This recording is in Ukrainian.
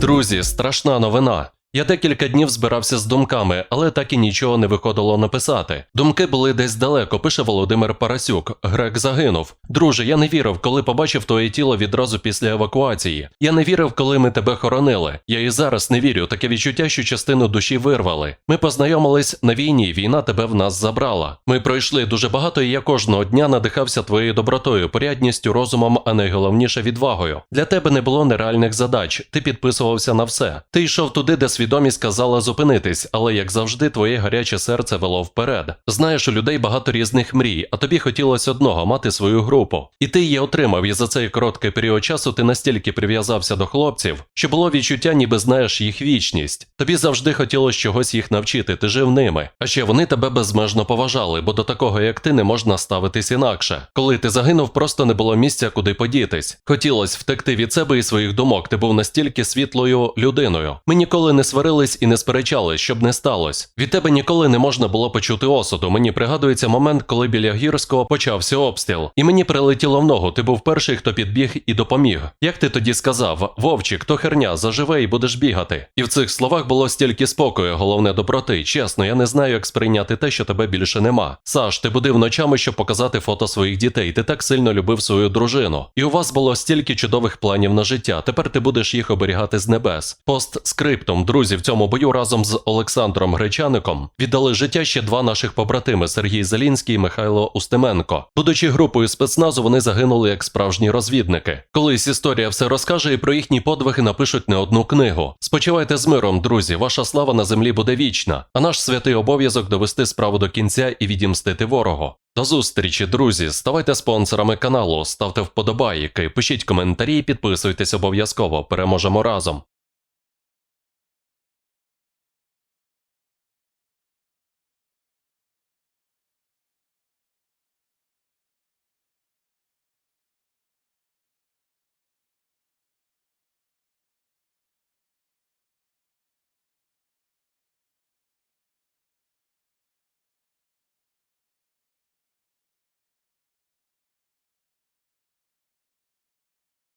Друзі, страшна новина. Я декілька днів збирався з думками, але так і нічого не виходило написати. Думки були десь далеко, пише Володимир Парасюк. Грек загинув. Друже, я не вірив, коли побачив твоє тіло відразу після евакуації. Я не вірив, коли ми тебе хоронили. Я і зараз не вірю. Таке відчуття, що частину душі вирвали. Ми познайомились на війні. Війна тебе в нас забрала. Ми пройшли дуже багато, і я кожного дня надихався твоєю добротою, порядністю, розумом, а найголовніше відвагою. Для тебе не було нереальних задач. Ти підписувався на все. Ти йшов туди, де свідомість казала зупинитись, але як завжди, твоє гаряче серце вело вперед. Знаєш, у людей багато різних мрій, а тобі хотілося одного мати свою групу. І ти її отримав, і за цей короткий період часу ти настільки прив'язався до хлопців, що було відчуття, ніби знаєш їх вічність. Тобі завжди хотілося чогось їх навчити, ти жив ними. А ще вони тебе безмежно поважали, бо до такого, як ти, не можна ставитись інакше. Коли ти загинув, просто не було місця, куди подітись. Хотілося втекти від себе і своїх думок. Ти був настільки світлою людиною. Ми ніколи не сварились і не сперечались, щоб не сталося. Від тебе ніколи не можна було почути осуду. Мені пригадується момент, коли біля гірського почався обстріл, і мені прилетіло в ногу. Ти був перший, хто підбіг і допоміг. Як ти тоді сказав, Вовчик, то херня, заживе і будеш бігати. І в цих словах було стільки спокою, головне доброти. Чесно, я не знаю, як сприйняти те, що тебе більше нема. Саш, ти будив ночами, щоб показати фото своїх дітей. Ти так сильно любив свою дружину. І у вас було стільки чудових планів на життя. Тепер ти будеш їх оберігати з небес. Постскриптум, друзі, в цьому бою разом з Олександром Гречаником віддали життя ще два наших побратими Сергій Зелінський і Михайло Устименко. Будучи групою спецназу, вони загинули як справжні розвідники. Колись історія все розкаже і про їхні подвиги напишуть не одну книгу. Спочивайте з миром, друзі. Ваша слава на землі буде вічна. А наш святий обов'язок довести справу до кінця і відімстити ворогу. До зустрічі, друзі. Ставайте спонсорами каналу, ставте вподобайки, пишіть коментарі, підписуйтесь обов'язково. Переможемо разом.